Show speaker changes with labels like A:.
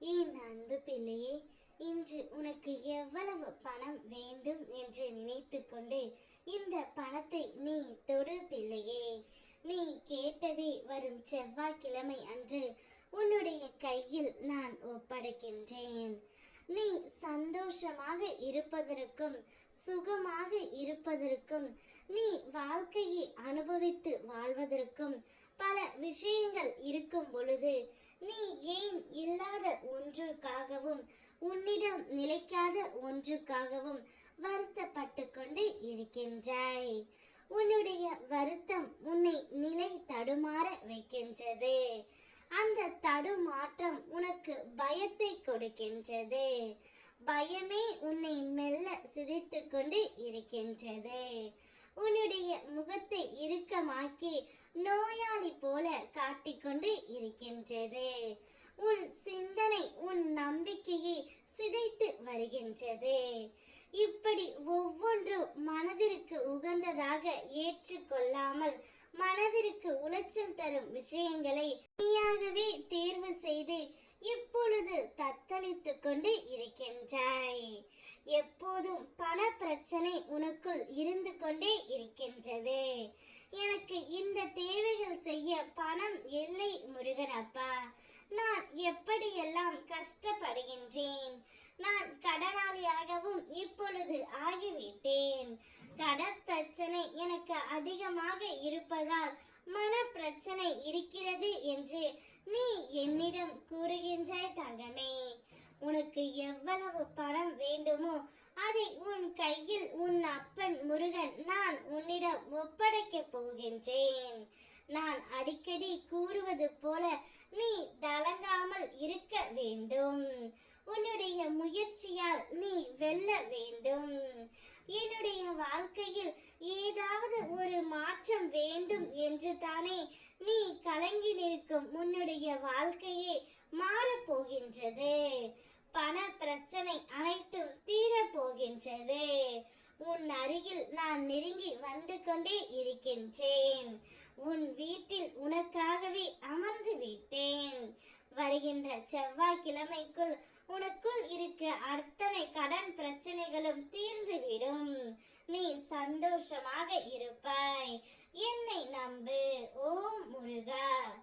A: என் அன்பு பிள்ளையே இன்று உனக்கு எவ்வளவு பணம் வேண்டும் என்று நினைத்து கொண்டு இந்த பணத்தை நீ தொடு பிள்ளையே. நீ கேட்டதே வரும் செவ்வாய்க்கிழமை அன்று உன்னுடைய கையில் நான் ஒப்படைக்கின்றேன். நீ சந்தோஷமாக இருப்பதற்கும் சுகமாக இருப்பதற்கும் நீ வாழ்க்கையை அனுபவித்து வாழ்வதற்கும் பல விஷயங்கள் இருக்கும் பொழுது நீ ஏன் இல்லாத ஒன்றுக்காகவும் உன்னிடம் நிலைக்காத ஒன்றுக்காகவும் வருத்தப்பட்டு கொண்டு இருக்கின்றாய். உன்னுடைய வருத்தம் உன்னை நிலை தடுமாற வைக்கின்றது. அந்த தடுமாற்றம் உனக்கு பயத்தை கொடுக்கின்றது. பயமே உன்னை மெல்ல சிதைத்து கொண்டு இருக்கின்றது. உன்னுடைய முகத்தை இறுக்கமாக்கி நோயாளி போல காட்டிக்கொண்டு இருக்கின்றது. உன் சிந்தனை உன் நம்பிக்கையை சிதைத்து வருகின்றது. இப்படி ஒவ்வொன்றும் மனதிற்கு உகந்ததாக ஏற்றுக்கொள்ளாமல் மனதிற்கு உளைச்சல் தரும் விஷயங்களை நீயாகவே தேர்வு செய்து இப்பொழுது தத்தளித்து கொண்டு இருக்கின்றாய். எப்போதும் பண பிரச்சனை உனக்குள் இருந்து கொண்டே இருக்கின்றது. எனக்கு இந்த தேவைகள் செய்ய பணம் இல்லை முருகனப்பா நான் எப்படியெல்லாம் கஷ்டப்படுகின்றேன். நான் கடனாளியாகவும் இப்பொழுது ஆகிவிட்டேன். கடன் பிரச்சனை எனக்கு அதிகமாக இருப்பதால் மன பிரச்சனை இருக்கிறது என்று நீ என்னிடம் கூறுகின்றாய் தங்கமே. உனக்கு எவ்வளவு பணம் வேண்டுமோ அதை உன் கையில் உன் அப்பன் முருகன் நான் உன்னிடம் ஒப்படைக்கப் போகின்றேன். நான் அடிக்கடி கூறுவது போல நீ தலங்காமல் இருக்க வேண்டும். உன்னுடைய முயற்சியால் நீ வெல்ல வேண்டும். என்னுடைய வாழ்க்கையில் ஏதாவது ஒரு மாற்றம் வேண்டும் என்று தானே நீ கலங்கி நிற்கும் உன்னுடைய வாழ்க்கையே மாறப்போகின்றது. பண பிரச்சனை அனைத்தும் தீரப்போகின்றது போகின்றது உன் அருகில் நான் நெருங்கி வந்து கொண்டே இருக்கின்றேன். உன் வீட்டில் உனக்காகவே அமர்ந்து விட்டேன். வருகின்ற செவ்வாய்க்கிழமைக்குள் உனக்குள் இருக்க அத்தனை கடன் பிரச்சனைகளும் தீர்ந்துவிடும். நீ சந்தோஷமாக இருப்பாய். என்னை நம்பு. ஓம் முருகா.